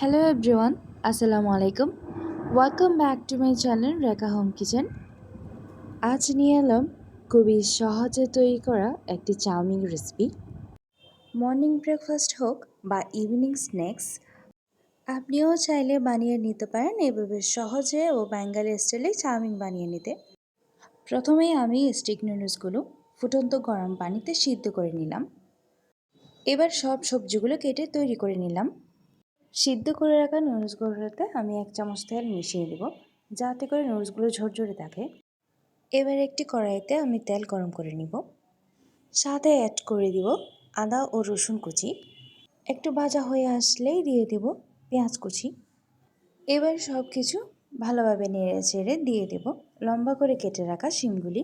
Hello everyone আসসালামু আলাইকুম welcome back to my channel Rekha home kitchen আজ নিয়ে এলাম খুবই সহজে তৈরি করা একটি চাউমিন রেসিপি মর্নিং ব্রেকফাস্ট হোক বা ইভিনিং স্ন্যাক্স আপনিও চাইলে বানিয়ে নিতে পারেন এভাবে সহজে ও বেঙ্গালি স্টাইলে চাউমিন বানিয়ে নিতে। প্রথমেই আমি স্টিক নুডলসগুলো ফুটন্ত গরম পানিতে সিদ্ধ করে নিলাম। এবার সব সবজিগুলো কেটে তৈরি করে নিলাম। সিদ্ধ করে রাখা নুডলসগুলোতে আমি এক চামচ তেল মিশিয়ে দেব, যাতে করে নুডলসগুলো ঝরঝরে থাকে। এবার একটি কড়াইতে আমি তেল গরম করে নিব। সাথে অ্যাড করে দিব আদা ও রসুন কুচি। একটু ভাজা হয়ে আসলেই দিয়ে দেব পেঁয়াজ কুচি। এবার সব কিছু ভালোভাবে নেড়ে চেড়ে দিয়ে দেব লম্বা করে কেটে রাখা শিমগুলি।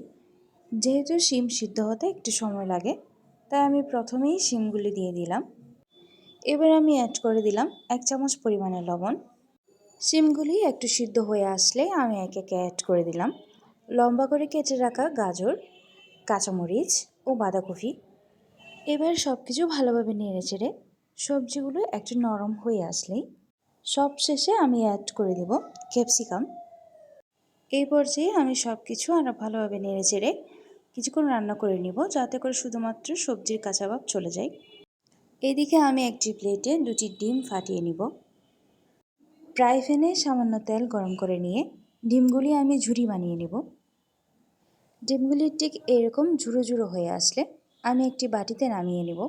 যেহেতু শিম সিদ্ধ হতে একটু সময় লাগে, তাই আমি প্রথমেই শিমগুলি দিয়ে দিলাম। এবার আমি অ্যাড করে দিলাম এক চামচ পরিমাণে লবণ। সিমগুলি একটু সিদ্ধ হয়ে আসলে আমি একে একে অ্যাড করে দিলাম। লম্বা করে কেটে রাখা গাজর, কাঁচামরিচ ও বাঁধাকপি। এবার সব কিছু ভালোভাবে নেড়ে চেড়ে সবজিগুলো একটু নরম হয়ে আসলেই সব শেষে আমি অ্যাড করে দেব ক্যাপসিকাম এই পর্যায়ে আমি সব কিছু আরও ভালোভাবে নেড়ে চেড়ে কিছুক্ষণ রান্না করে নিব যাতে করে শুধুমাত্র সবজির কাঁচা ভাব চলে যায়। এদিকে আমি একটি প্লেটে দুটি ডিম ফাটিয়ে নিব। ফ্রাই প্যানে সামান্য তেল গরম করে নিয়ে ডিমগুলি আমি ঝুড়ি বানিয়ে নেব। ডিমগুলি ঠিক এরকম ঝুড়ো ঝুড়ো হয়ে আসলে আমি একটি বাটিতে নামিয়ে নেব।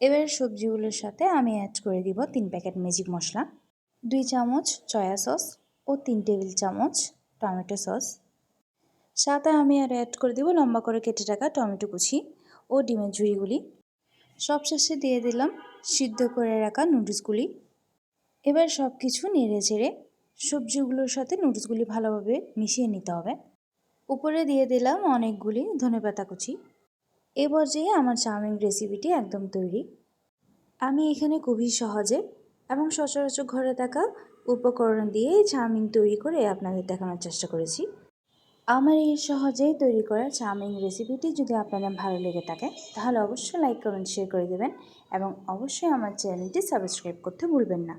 এবার সবজিগুলোর সাথে আমি অ্যাড করে দিব তিন প্যাকেট ম্যাজিক মশলা, দুই চামচ চয়া সস ও তিন টেবিল চামচ টমেটো সস সাথে আমি আর অ্যাড করে দিব লম্বা করে কেটে রাখা টমেটো কুচি। ও ডিমের ঝুড়িগুলি। সবশেষে দিয়ে দিলাম সিদ্ধ করে রাখা নুডলসগুলি। এবার সব কিছু নেড়ে চেড়ে সবজিগুলোর সাথে নুডলসগুলি ভালোভাবে মিশিয়ে নিতে হবে। উপরে দিয়ে দিলাম অনেকগুলি ধনেপাতা কুচি। এ পর্যায়ে আমার চাউমিন রেসিপিটি একদম তৈরি। আমি এখানে খুবই সহজে এবং সচরাচর ঘরে থাকা উপকরণ দিয়ে চাউমিন তৈরি করে আপনাদের দেখানোর চেষ্টা করেছি। আমার এই সহজেই তৈরি করা চাউমিন রেসিপিটি যদি আপনাদের ভালো লেগে থাকে, তাহলে অবশ্যই লাইক কমেন্ট শেয়ার করে দেবেন এবং অবশ্যই আমার চ্যানেলটি সাবস্ক্রাইব করতে ভুলবেন না।